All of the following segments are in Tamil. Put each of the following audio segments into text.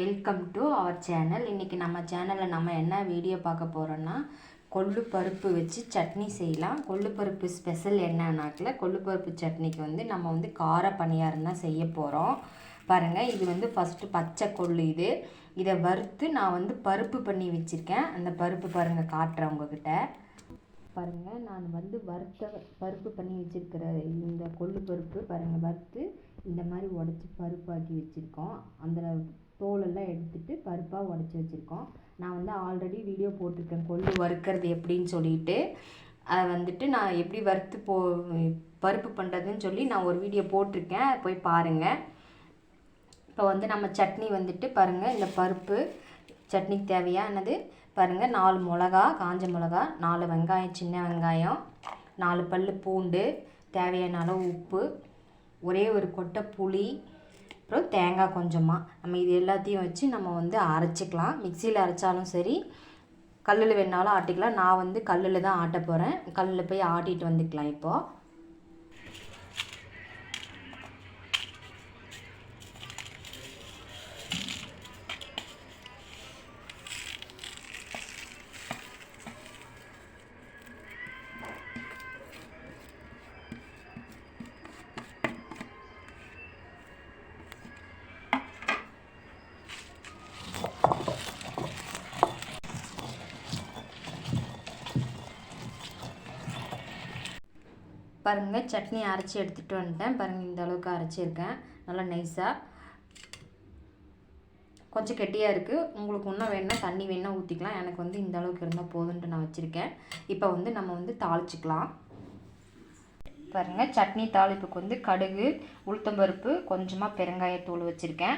வெல்கம் டு அவர் சேனல் இன்றைக்கி நம்ம சேனலில் நம்ம என்ன வீடியோ பார்க்க போகிறோன்னா கொள்ளு பருப்பு வச்சு சட்னி செய்யலாம். கொள்ளு பருப்பு ஸ்பெஷல் என்னன்னாக்கில் கொள்ளு பருப்பு சட்னிக்கு வந்து நம்ம வந்து கார பணியாரம் தான் செய்ய போகிறோம் பாருங்கள் இது வந்து ஃபஸ்ட்டு பச்சை கொள்ளு இது. இதை வறுத்து நான் வந்து பருப்பு பண்ணி வச்சுருக்கேன். அந்த பருப்பு பாருங்கள் காட்டுறேன் உங்ககிட்ட. பாருங்கள் நான் வந்து வறுத்த பருப்பு பண்ணி வச்சுருக்கிற இந்த கொள்ளு பருப்பு பாருங்கள் வறுத்து இந்த மாதிரி உடச்சி பருப்பாக்கி வச்சுருக்கோம். அந்த தோலெல்லாம் எடுத்துட்டு பருப்பாக உடச்சி வச்சுருக்கோம். நான் வந்து ஆல்ரெடி வீடியோ போட்டிருக்கேன். கொள்ளு வறுக்கிறது எப்படின்னு சொல்லிட்டு. அதை வந்துட்டு நான் எப்படி வறுத்து போ பருப்பு பண்ணுறதுன்னு சொல்லி நான் ஒரு வீடியோ போட்டிருக்கேன். போய் பாருங்கள் இப்போ வந்து நம்ம சட்னி வந்துட்டு பாருங்கள் இந்த பருப்பு சட்னிக்கு தேவையானது பாருங்கள் நாலு மிளகா காஞ்ச மிளகா நாலு வெங்காயம் சின்ன வெங்காயம் நாலு பல் பூண்டு தேவையான அளவு உப்பு ஒரே ஒரு கொட்டை புளி அப்புறம் தேங்காய் கொஞ்சமாக நம்ம இது எல்லாத்தையும் வச்சு நம்ம வந்து அரைச்சிக்கலாம். மிக்சியில் அரைச்சாலும் சரி கல்லில் வேணாலும் ஆட்டிக்கலாம். நான் வந்து கல்லில் தான் ஆட்ட போகிறேன் கல்லில் போய் ஆட்டிட்டு வந்துக்கலாம் இப்போது பாருங்கள் சட்னி அரைச்சி எடுத்துகிட்டு வந்துட்டேன். பாருங்கள் இந்த அளவுக்கு அரைச்சிருக்கேன். நல்லா நைஸாக கொஞ்சம் கெட்டியாக இருக்குது உங்களுக்கு இன்னும் வேணுன்னா தண்ணி வேணால் ஊற்றிக்கலாம் எனக்கு வந்து இந்த அளவுக்கு இருந்தால் போதுன்ட்டு நான் வச்சுருக்கேன். இப்போ வந்து நம்ம வந்து தாளிச்சிக்கலாம். பாருங்கள் சட்னி தாளிப்புக்கு வந்து கடுகு உளுத்தம்பருப்பு கொஞ்சமாக பெருங்காயத்தூள் வச்சுருக்கேன்.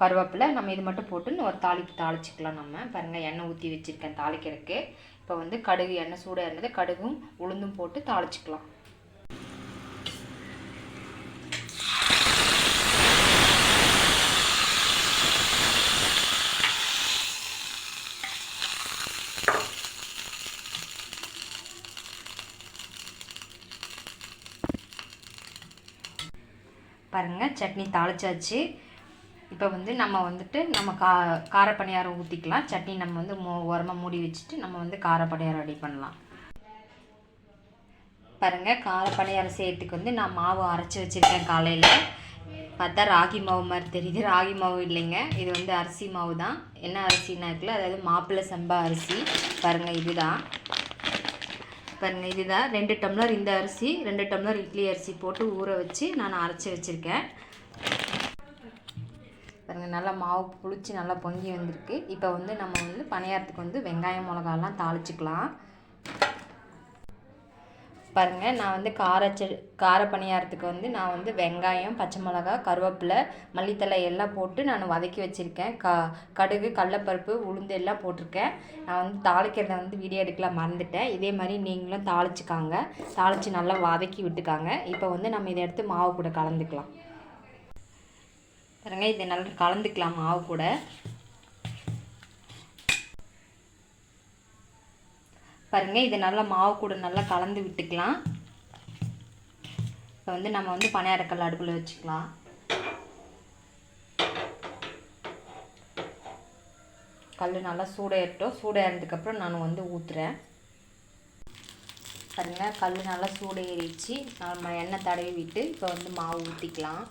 கருவேப்பிலை நம்ம இது மட்டும் போட்டு ஒரு தாளிப்பு தாளிச்சிக்கலாம் நம்ம. பாருங்கள் எண்ணெய் ஊற்றி வச்சுருக்கேன் தாளிக்கிறதுக்கு. இப்போ வந்து கடுகு எண்ணெய் சூடாக இருந்தது கடுகும் உளுந்தும் போட்டு தாளிச்சிக்கலாம். பாருங்கள் சட்னி தாளிச்சாச்சு. இப்போ வந்து நம்ம வந்துட்டு நம்ம கா கார பணியாரம் ஊற்றிக்கலாம் சட்னி நம்ம வந்து மோ உரமாக மூடி வச்சுட்டு நம்ம வந்து கார பணியாரம் ரெடி பண்ணலாம். பாருங்கள் கார பணியாரம் செய்யறதுக்கு வந்து நான் மாவு அரைச்சி வச்சுருக்கேன் காலையில். பார்த்தா ராகி மாவு மாதிரி தெரியுது. ராகி மாவு இல்லைங்க. இது வந்து அரிசி மாவு தான் என்ன அரிசினா இருக்குல்ல அதாவது மாப்பிள்ளை சம்பா அரிசி. பாருங்கள் இதுதான். பாருங்கள் இதுதான். ரெண்டு டம்ளர் இந்த அரிசி ரெண்டு டம்ளர் இட்லி அரிசி போட்டு ஊற வச்சு நான் அரைச்சி வச்சுருக்கேன். பாருங்கள் நல்லா மாவு புளிச்சு நல்லா பொங்கி வந்திருக்கு. இப்போ வந்து நம்ம வந்து பணியாரத்துக்கு வந்து வெங்காயம் மிளகாலாம் தாளிச்சிக்கலாம். பாருங்கள் நான் வந்து கார செ கார பணியாரத்துக்கு வந்து நான் வந்து வெங்காயம் பச்சை மிளகா கருவேப்பிலை மல்லித்தலை எல்லாம் போட்டு நான் வதக்கி வச்சுருக்கேன். க கடுகு கடலப்பருப்பு உளுந்து எல்லாம் போட்டிருக்கேன். நான் வந்து தாளிக்கிறத வந்து வீடியோ எடுக்கலாம் மறந்துட்டேன். இதே மாதிரி நீங்களும் தாளிச்சிக்காங்க. தாளித்து நல்லா வதக்கி விட்டுக்காங்க. இப்போ வந்து நம்ம இதை எடுத்து மாவு கூட கலந்துக்கலாம். பாருங்கள் இதை நல்லா கலந்துக்கலாம் மாவு கூட. பாருங்கள் இது நல்லா மாவு கூட நல்லா கலந்து விட்டுக்கலாம். இப்போ வந்து நம்ம வந்து பனையாரக்கல் அடுப்பில் வச்சுக்கலாம். கல் நல்லா சூடாயிட்டோம் சூடாயிருந்ததுக்கப்புறம் நான் வந்து ஊற்றுறேன் பாருங்கள் கல் நல்லா சூடேறிச்சு. நம்ம எண்ணெய் தடவி விட்டு இப்போ வந்து மாவு ஊற்றிக்கலாம்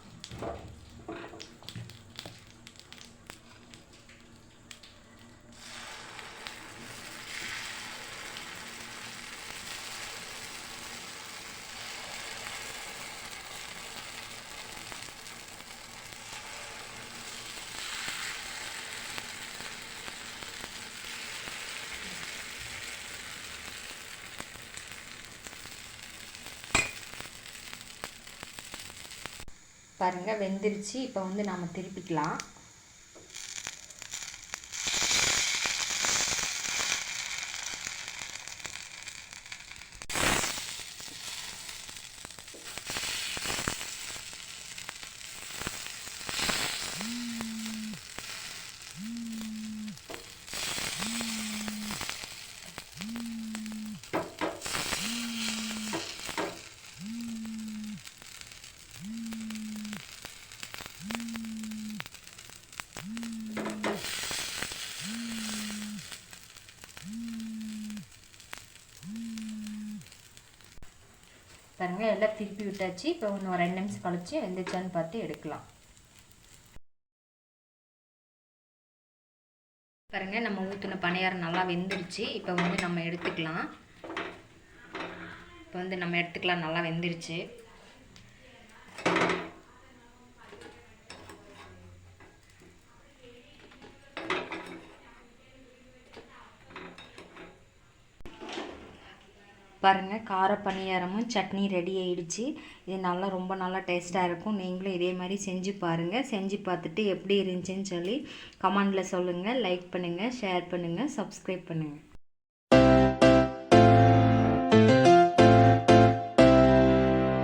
பாருங்கள் வெந்துருச்சு. இப்போ வந்து நாம் திருப்பிக்கலாம். பாருங்க எல்லாம் திருப்பி விட்டாச்சு. இப்போ இன்னும் ரெண்டு நிமிஷம் கழிச்சு வெந்துச்சான்னு பார்த்து எடுக்கலாம். பாருங்க நம்ம ஊற்றின பணியாரம் நல்லா வெந்துருச்சு. இப்போ வந்து நம்ம எடுத்துக்கலாம். இப்போ வந்து நம்ம எடுத்துக்கலாம். நல்லா வெந்துருச்சு. பாருங்கள் கார பணியாரமும் சட்னி ரெடி ஆயிடுச்சு. இது நல்லா ரொம்ப நல்லா டேஸ்ட்டாக இருக்கும். நீங்களும் இதே மாதிரி செஞ்சு பாருங்கள் செஞ்சு பார்த்துட்டு எப்படி இருந்துச்சுன்னு சொல்லி கமெண்டில் சொல்லுங்கள் லைக் பண்ணுங்கள் ஷேர் பண்ணுங்கள் சப்ஸ்கிரைப் பண்ணுங்கள்